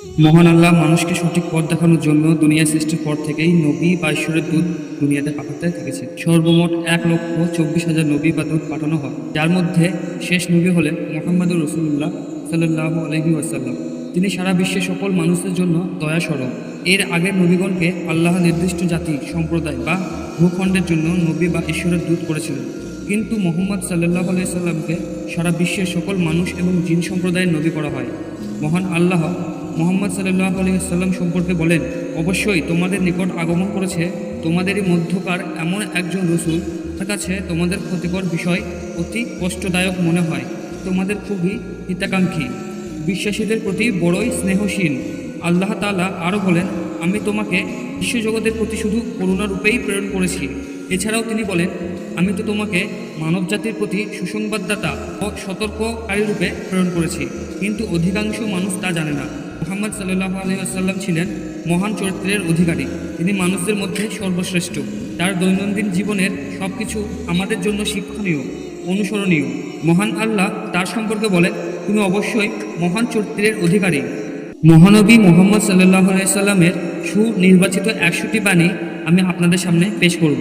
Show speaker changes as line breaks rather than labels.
মহান আল্লাহ মানুষকে সঠিক পথ দেখানোর জন্য দুনিয়া সৃষ্টির পর থেকেই নবী বা ঈশ্বরের দূত দুনিয়াতে পাঠাতে থেকেছে সর্বমোট এক লক্ষ চব্বিশ হাজার নবী বা দূত পাঠানো হয়। যার মধ্যে শেষ নবী হলেন মোহাম্মদুর রসুল্লাহ সাল্লাহ আলহি ওয়াসাল্লাম। তিনি সারা বিশ্বের সকল মানুষের জন্য দয়া স্বরূপ এর আগের নবীগণকে আল্লাহ নির্দিষ্ট জাতি, সম্প্রদায় বা ভূখণ্ডের জন্য নবী বা ঈশ্বরের দূত করেছিলেন। কিন্তু মোহাম্মদ সাল্লাহ আলাইসাল্লামকে সারা বিশ্বের সকল মানুষ এবং জিন সম্প্রদায়ের নবী করা হয়। মহান আল্লাহ মোহাম্মদ সাল্লাহ আলাইসাল্লাম সম্পর্কে বলেন, অবশ্যই তোমাদের নিকট আগমন করেছে তোমাদেরই মধ্যকার এমন একজন রসুল। তার কাছে তোমাদের ক্ষতিকর বিষয় অতি কষ্টদায়ক মনে হয়। তোমাদের খুবই হিতাকাঙ্ক্ষী। বিশ্বাসীদের প্রতি বড়ই স্নেহশীল। আল্লাহ তাআলা আরও বলেন, আমি তোমাকে বিশ্বজগতের প্রতি শুধু করুণারূপেই প্রেরণ করেছি। এছাড়াও তিনি বলেন, আমি তো তোমাকে মানবজাতির প্রতি সুসংবাদদাতা ও সতর্ককারী রূপে প্রেরণ করেছি। কিন্তু অধিকাংশ মানুষ তা জানে না। মোহাম্মদ সাল্লাহ আলহিহাসাল্লাম ছিলেন মহান চরিত্রের অধিকারী। তিনি মানুষদের মধ্যে সর্বশ্রেষ্ঠ। তার দৈনন্দিন জীবনের সব কিছু আমাদের জন্য শিক্ষণীয়, অনুসরণীয়। মহান আল্লাহ তার সম্পর্কে বলেন, তুমি অবশ্যই মহান চরিত্রের অধিকারী। মহানবী মোহাম্মদ সাল্লাহ আলাইসাল্লামের সুনির্বাচিত একশোটি বাণী আমি আপনাদের সামনে পেশ করব।